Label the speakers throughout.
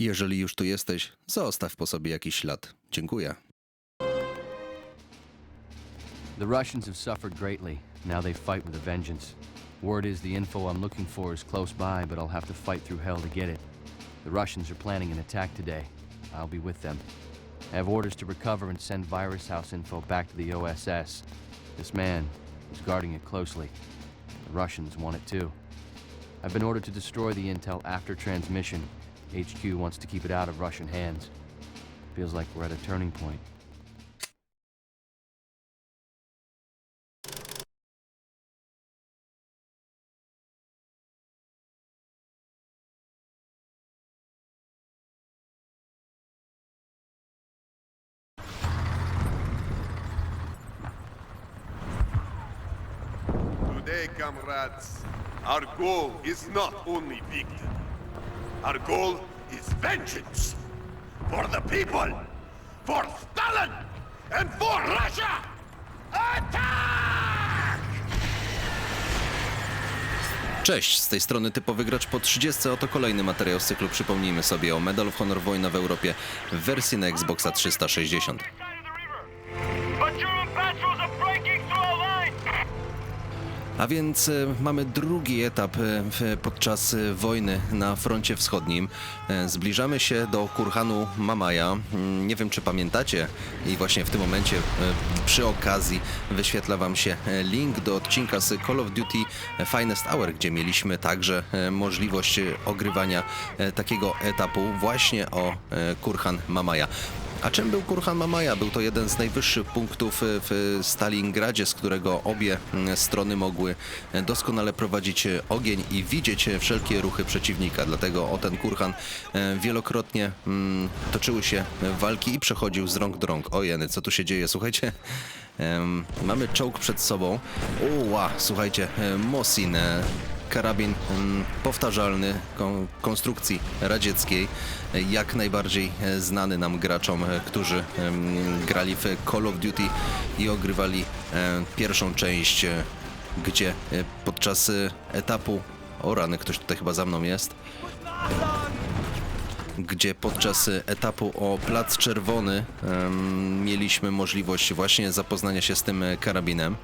Speaker 1: Jeżeli już tu jesteś, zostaw po sobie jakiś ślad. Dziękuję.
Speaker 2: The Russians have suffered greatly. Now they fight with a vengeance. Word is the info I'm looking for is close by, but I'll have to fight through hell to get it. The Russians are planning an attack today. I'll be with them. I have orders to recover and send Virus House info back to the OSS. This man is guarding it closely. The Russians want it too. I've been ordered to destroy the intel after transmission. HQ wants to keep it out of Russian hands. Feels like we're at a turning point.
Speaker 3: Today, comrades, our goal is not only victory. Our goal is vengeance. For the people, for Stalin, and for Russia! Attack!
Speaker 1: Cześć, z tej strony typowy gracz po 30. Oto kolejny materiał z cyklu Przypomnijmy sobie o Medal of Honor Wojna w Europie w wersji na Xboxa 360. A więc e, mamy drugi etap e, podczas e, wojny na froncie wschodnim. Zbliżamy się do Kurhanu Mamaja. Mm, Nie wiem, czy pamiętacie, i właśnie w tym momencie przy okazji wyświetla Wam się link do odcinka z Call of Duty Finest Hour, gdzie mieliśmy także możliwość ogrywania takiego etapu właśnie o Kurhan Mamaja. A czym był Kurhan Mamaja? Był to jeden z najwyższych punktów e, w Stalingradzie, z którego obie strony mogły e, doskonale prowadzić e, ogień i widzieć e, wszelkie ruchy przeciwnika. Dlatego o ten Kurhan e, wielokrotnie toczyły się e, walki i przechodził z rąk do rąk. O jeny, co tu się dzieje? Słuchajcie, mamy czołg przed sobą. Uła, słuchajcie, e, Mosin, e, karabin powtarzalny kon- konstrukcji radzieckiej, jak najbardziej e, znany nam graczom, e, którzy grali w Call of Duty i ogrywali e, pierwszą część, gdzie podczas etapu, o rany, ktoś tutaj chyba za mną jest, gdzie podczas etapu o Plac Czerwony em, mieliśmy możliwość właśnie zapoznania się z tym karabinem.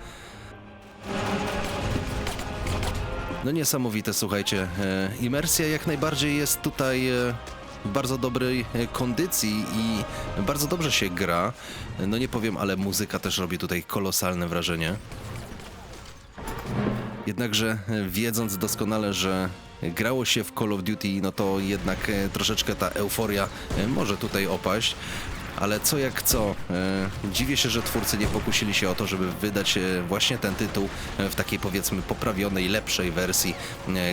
Speaker 1: No niesamowite, słuchajcie. E, imersja jak najbardziej jest tutaj e, w bardzo dobrej e, kondycji i bardzo dobrze się gra. No nie powiem, ale muzyka też robi tutaj kolosalne wrażenie. Jednakże wiedząc doskonale, że grało się w Call of Duty, no to jednak troszeczkę ta euforia może tutaj opaść. Ale co jak co, e, dziwię się, że twórcy nie pokusili się o to, żeby wydać e, właśnie ten tytuł e, w takiej powiedzmy poprawionej, lepszej wersji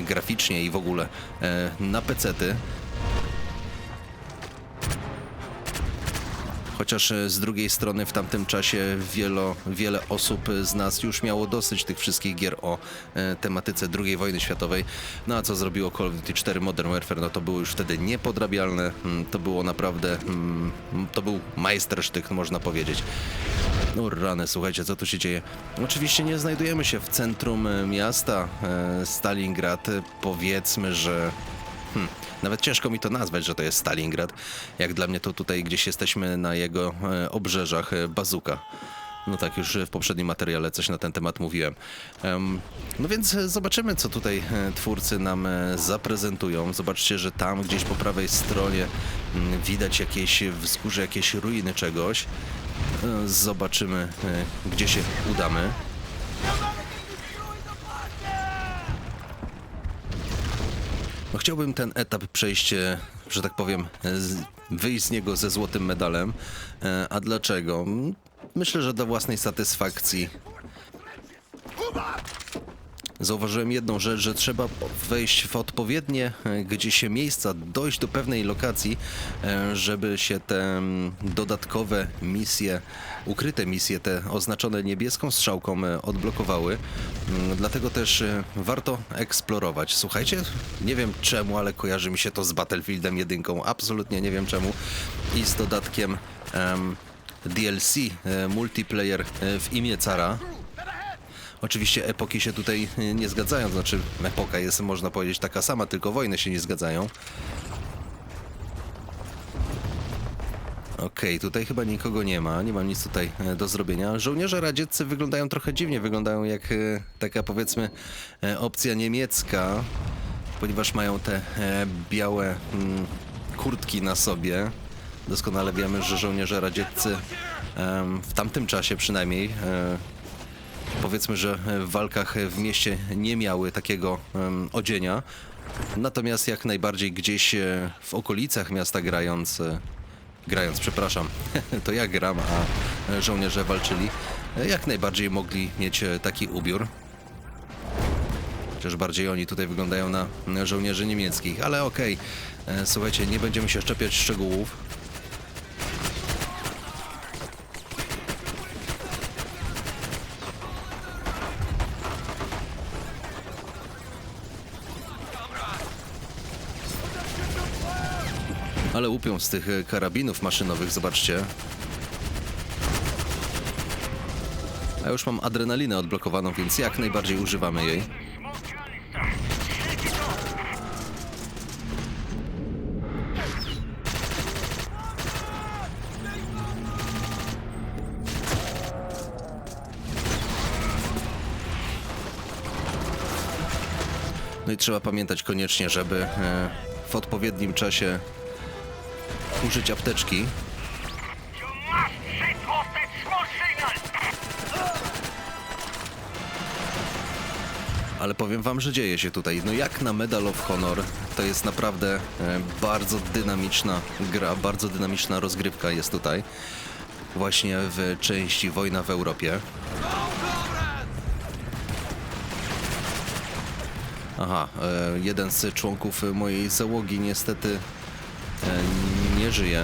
Speaker 1: graficznie i w ogóle na pecety. Chociaż e, z drugiej strony w tamtym czasie wielo, wiele osób z nas już miało dosyć tych wszystkich gier o e, tematyce II wojny światowej. No a co zrobiło Call of Duty 4 Modern Warfare, no to było już wtedy niepodrabialne. Mm, To było naprawdę, mm, to był majstersztyk, można powiedzieć. No rany, słuchajcie, co tu się dzieje? Oczywiście nie znajdujemy się w centrum e, miasta Stalingrad. Powiedzmy, że Hmm, nawet ciężko mi to nazwać, że to jest Stalingrad. Jak dla mnie to tutaj gdzieś jesteśmy na jego e, obrzeżach e, bazuka. No tak, już w poprzednim materiale coś na ten temat mówiłem. Em, no więc zobaczymy, co tutaj e, twórcy nam e, zaprezentują. Zobaczcie, że tam gdzieś po prawej stronie mm, widać jakieś wzgórze, jakieś ruiny czegoś. E, Zobaczymy, gdzie się udamy. Chciałbym ten etap przejść, że tak powiem, wyjść z niego ze złotym medalem. E, A dlaczego? Myślę, że do własnej satysfakcji. Zauważyłem jedną rzecz, że trzeba wejść w odpowiednie e, gdzieś miejsca, dojść do pewnej lokacji, e, żeby się te dodatkowe misje, ukryte misje, te oznaczone niebieską strzałką e, odblokowały. Mm, Dlatego też warto eksplorować. Słuchajcie, nie wiem czemu, ale kojarzy mi się to z Battlefieldem 1. Absolutnie nie wiem czemu. I z dodatkiem em, DLC, multiplayer w imię Cara. Oczywiście epoki się tutaj y, nie zgadzają, znaczy epoka jest można powiedzieć taka sama, tylko wojny się nie zgadzają. Okej, tutaj chyba nikogo nie ma, nie mam nic tutaj e, do zrobienia. Żołnierze radzieccy wyglądają trochę dziwnie, wyglądają jak e, taka powiedzmy opcja niemiecka, ponieważ mają te białe mm, kurtki na sobie. Doskonale wiemy, że żołnierze radzieccy w tamtym czasie przynajmniej e, powiedzmy, że w walkach w mieście nie miały takiego odzienia. Natomiast jak najbardziej gdzieś e, w okolicach miasta grając, e, grając, przepraszam, to ja gram, a e, żołnierze walczyli, e, jak najbardziej mogli mieć e, taki ubiór. Chociaż bardziej oni tutaj wyglądają na żołnierzy niemieckich, ale okej, e, słuchajcie, nie będziemy się szczepiać szczegółów. Ale łupią z tych e, karabinów maszynowych, zobaczcie. A już mam adrenalinę odblokowaną, więc jak najbardziej używamy jej. No i trzeba pamiętać koniecznie, żeby e, w odpowiednim czasie użyć apteczki. Ale powiem wam, że dzieje się tutaj. No jak na Medal of Honor, to jest naprawdę e, bardzo dynamiczna gra, bardzo dynamiczna rozgrywka jest tutaj. Właśnie w części Wojna w Europie. Aha, e, jeden z członków mojej załogi niestety e, żyje.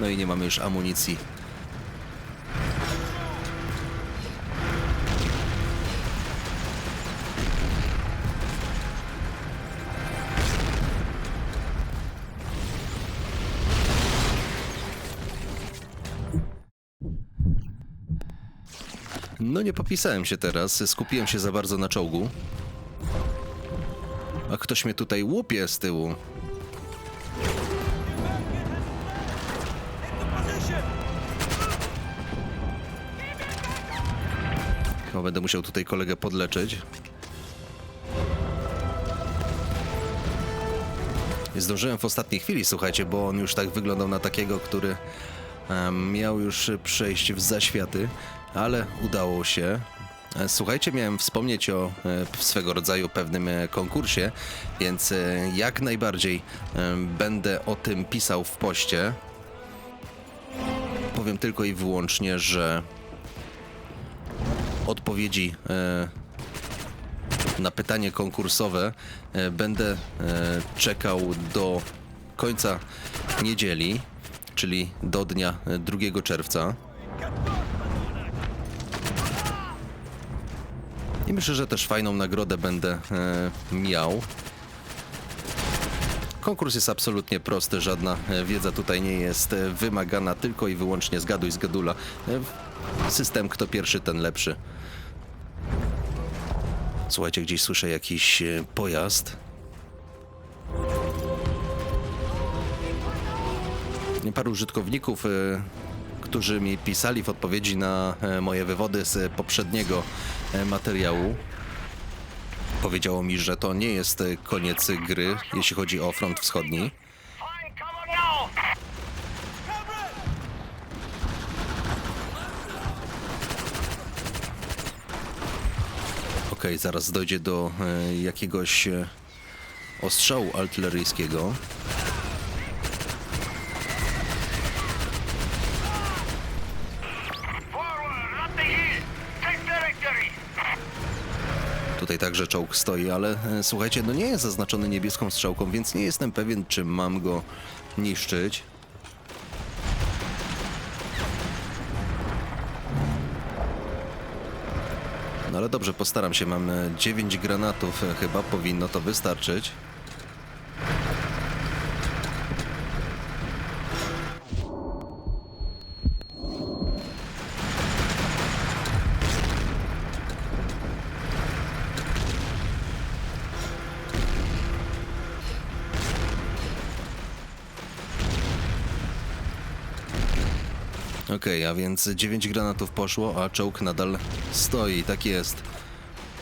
Speaker 1: No i nie mamy już amunicji. No nie popisałem się teraz, skupiłem się za bardzo na czołgu. A ktoś mnie tutaj łupie z tyłu. Będę musiał tutaj kolegę podleczyć. Zdążyłem w ostatniej chwili, słuchajcie, bo on już tak wyglądał na takiego, który miał już przejść w zaświaty, ale udało się. E, Słuchajcie, miałem wspomnieć o e, swego rodzaju pewnym e, konkursie, więc jak najbardziej będę o tym pisał w poście. Powiem tylko i wyłącznie, że odpowiedzi e, na pytanie konkursowe e, będę e, czekał do końca niedzieli, czyli do dnia e, 2 czerwca. I myślę, że też fajną nagrodę będę miał. Konkurs jest absolutnie prosty, żadna wiedza tutaj nie jest wymagana, tylko i wyłącznie zgaduj z gadula. System kto pierwszy, ten lepszy. Słuchajcie, gdzieś słyszę jakiś e, pojazd. Paru użytkowników, e, którzy mi pisali w odpowiedzi na e, moje wywody z poprzedniego materiału, powiedziało mi, że to nie jest koniec gry, jeśli chodzi o front wschodni. Zaraz dojdzie do e, jakiegoś e, ostrzału artyleryjskiego. Tutaj także czołg stoi, ale e, słuchajcie, no nie jest zaznaczony niebieską strzałką, więc nie jestem pewien, czy mam go niszczyć. No ale dobrze, postaram się. Mam 9 granatów, e, chyba powinno to wystarczyć. Okej, a więc 9 granatów poszło, a czołg nadal stoi, tak jest.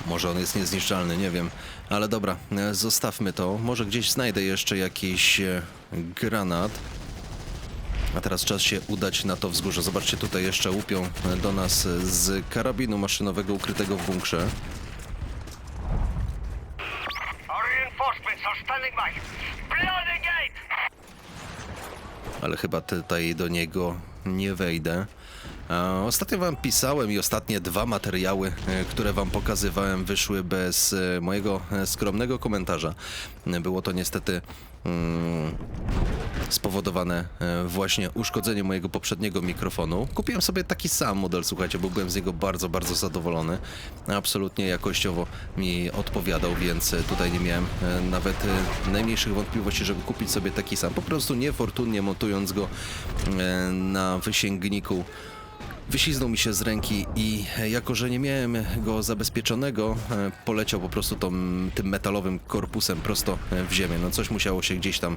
Speaker 1: Może on jest niezniszczalny, nie wiem. Ale dobra, e, zostawmy to. Może gdzieś znajdę jeszcze jakiś e, granat. A teraz czas się udać na to wzgórze. Zobaczcie, tutaj jeszcze łupią e, do nas z karabinu maszynowego ukrytego w bunkrze. Ale chyba tutaj do niego nie wejdę. Ostatnio wam pisałem i ostatnie dwa materiały, e, które wam pokazywałem, wyszły bez e, mojego e, skromnego komentarza. Było to niestety mm, spowodowane właśnie uszkodzeniem mojego poprzedniego mikrofonu. Kupiłem sobie taki sam model, słuchajcie, bo byłem z niego bardzo, bardzo zadowolony. Absolutnie jakościowo mi odpowiadał, więc tutaj nie miałem nawet najmniejszych wątpliwości, żeby kupić sobie taki sam. Po prostu niefortunnie montując go na wysięgniku Wyśliznął mi się z ręki i e, jako, że nie miałem go zabezpieczonego, e, poleciał po prostu tą, tym metalowym korpusem prosto e, w ziemię. No coś musiało się gdzieś tam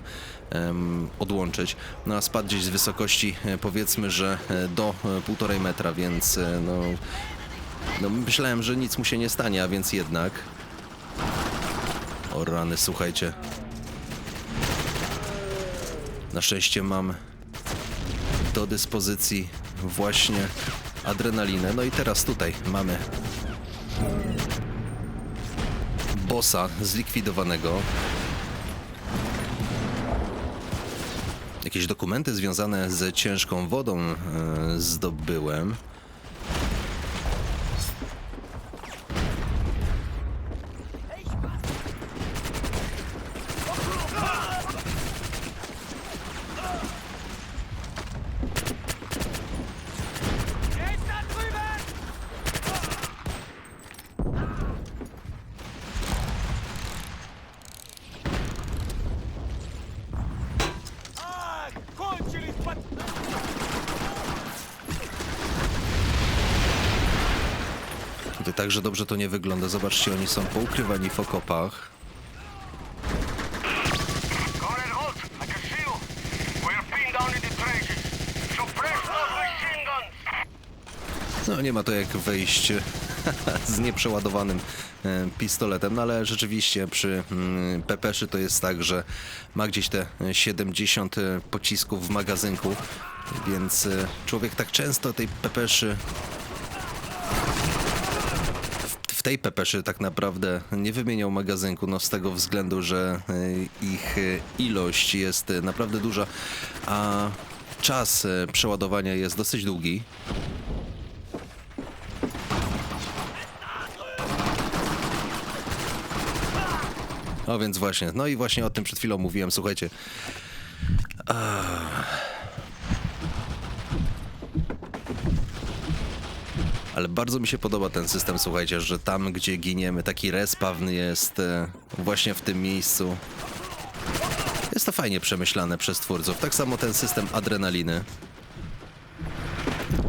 Speaker 1: em, odłączyć. No a spadł gdzieś z wysokości powiedzmy, że do półtorej metra, więc no, no myślałem, że nic mu się nie stanie, a więc jednak... O rany, słuchajcie. Na szczęście mam do dyspozycji właśnie adrenalinę. No i teraz tutaj mamy bossa zlikwidowanego. Jakieś dokumenty związane z ciężką wodą e, zdobyłem. Także dobrze to nie wygląda. Zobaczcie, oni są poukrywani w okopach. No nie ma to jak wejść z nieprzeładowanym e, pistoletem, no ale rzeczywiście przy mm, Pepeszy to jest tak, że ma gdzieś te e, 70 pocisków w magazynku, więc e, człowiek tak często tej Pepeszy w- tej Pepeszy tak naprawdę nie wymieniał magazynku, no z tego względu, że e, ich e, ilość jest e, naprawdę duża, a czas przeładowania jest dosyć długi. No więc właśnie, no i właśnie o tym przed chwilą mówiłem, słuchajcie. Ah. Ale bardzo mi się podoba ten system, słuchajcie, że tam gdzie giniemy, taki respawn jest e, właśnie w tym miejscu. Jest to fajnie przemyślane przez twórców. Tak samo ten system adrenaliny.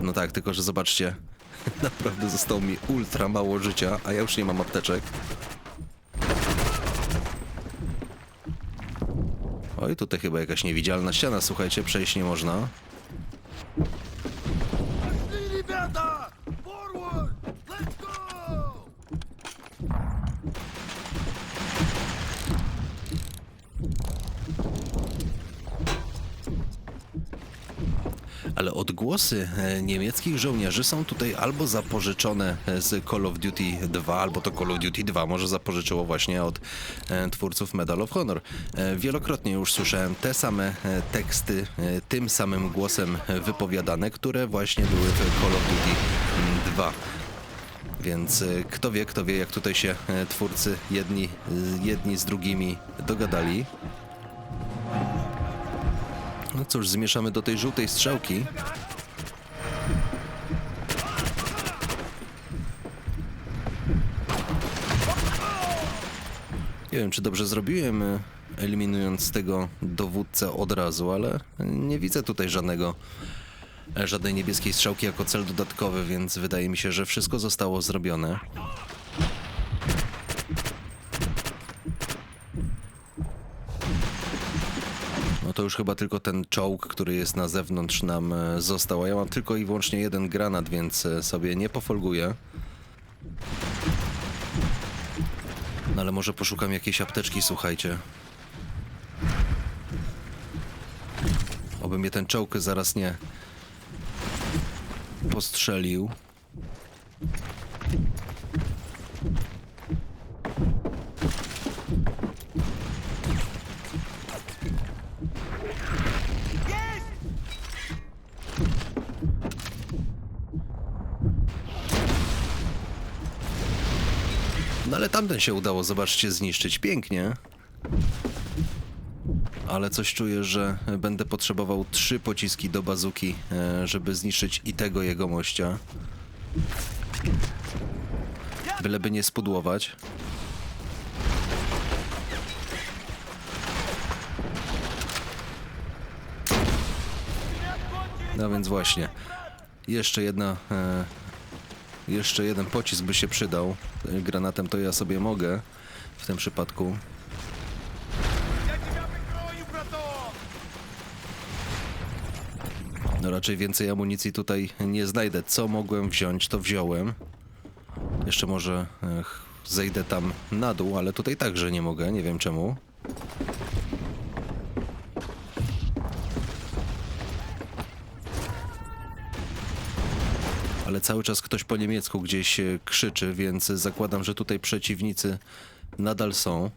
Speaker 1: No tak, tylko że zobaczcie, naprawdę zostało mi ultra mało życia, a ja już nie mam apteczek. Oj, tutaj chyba jakaś niewidzialna ściana, słuchajcie, przejść nie można. Ale odgłosy e, niemieckich żołnierzy są tutaj albo zapożyczone e, z Call of Duty 2, albo to Call of Duty 2 może zapożyczyło właśnie od e, twórców Medal of Honor. Wielokrotnie już słyszałem te same teksty, tym samym głosem wypowiadane, które właśnie były w Call of Duty mm, 2. Więc e, kto wie, kto wie, jak tutaj się twórcy jedni, jedni z drugimi dogadali. No cóż, zmieszamy do tej żółtej strzałki. Nie wiem, czy dobrze zrobiłem, e, eliminując tego dowódcę od razu, ale nie widzę tutaj żadnego, e, żadnej niebieskiej strzałki jako cel dodatkowy, więc wydaje mi się, że wszystko zostało zrobione. No No to już chyba tylko ten czołg, który jest na zewnątrz nam e, został, a ja mam tylko i wyłącznie jeden granat, więc e, sobie nie pofolguję. No ale może poszukam jakiejś apteczki, słuchajcie. Oby mnie ten czołg zaraz nie postrzelił. No ale tamten się udało, zobaczcie, zniszczyć pięknie. Ale coś czuję, że będę potrzebował trzy pociski do bazuki, e, żeby zniszczyć i tego jego mościa. Byleby nie spudłować. No więc właśnie. Jeszcze jedna. E, jeszcze jeden pocisk by się przydał. E, Granatem to ja sobie mogę w tym przypadku. No raczej więcej amunicji tutaj nie znajdę. Co mogłem wziąć, to wziąłem. Jeszcze może ech, zejdę tam na dół, ale tutaj także nie mogę, nie wiem czemu. Ale cały czas ktoś po niemiecku gdzieś e, krzyczy, więc zakładam, że tutaj przeciwnicy nadal są.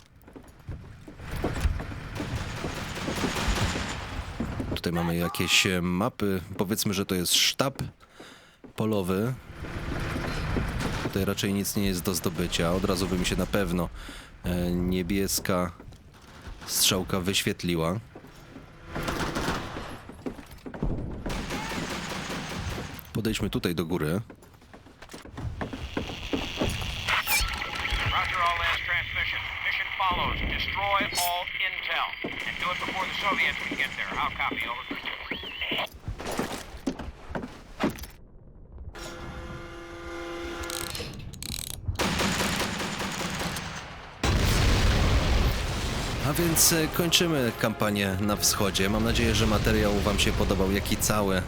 Speaker 1: Tutaj mamy jakieś e, mapy. Powiedzmy, że to jest sztab polowy. Tutaj raczej nic nie jest do zdobycia. Od razu by mi się na pewno e, niebieska strzałka wyświetliła. Podejdźmy tutaj do góry.
Speaker 4: Roger all last transmission. Mission follows. Destroy all intel. And do it before the Soviets can get there. I'll copy over.
Speaker 1: A więc e, kończymy kampanię na wschodzie. Mam nadzieję, że materiał Wam się podobał, jak i cały, e,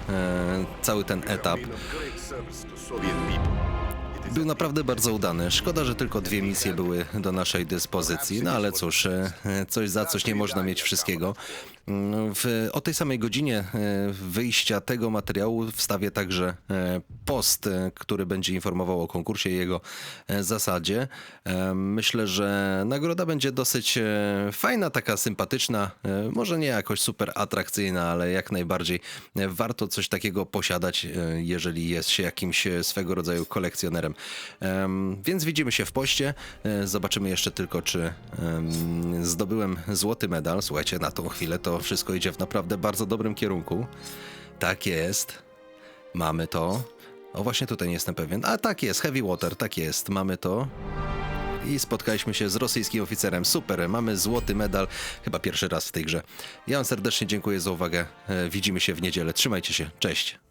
Speaker 1: cały ten etap. Był naprawdę bardzo udany. Szkoda, że tylko dwie misje były do naszej dyspozycji, no ale cóż, e, coś za coś nie można mieć wszystkiego. W, o tej samej godzinie e, wyjścia tego materiału wstawię także e, post, e, który będzie informował o konkursie i jego zasadzie. Myślę, że nagroda będzie dosyć fajna, taka sympatyczna, może nie jakoś super atrakcyjna, ale jak najbardziej warto coś takiego posiadać, jeżeli jest się jakimś swego rodzaju kolekcjonerem. Em, Więc widzimy się w poście. Zobaczymy jeszcze tylko, czy em, zdobyłem złoty medal. Słuchajcie, na tą chwilę to wszystko idzie w naprawdę bardzo dobrym kierunku. Tak jest. Mamy to. O, właśnie tutaj nie jestem pewien. A tak jest, Heavy Water, tak jest. Mamy to. I spotkaliśmy się z rosyjskim oficerem. Super, mamy złoty medal. Chyba pierwszy raz w tej grze. Ja wam serdecznie dziękuję za uwagę. E, Widzimy się w niedzielę. Trzymajcie się. Cześć.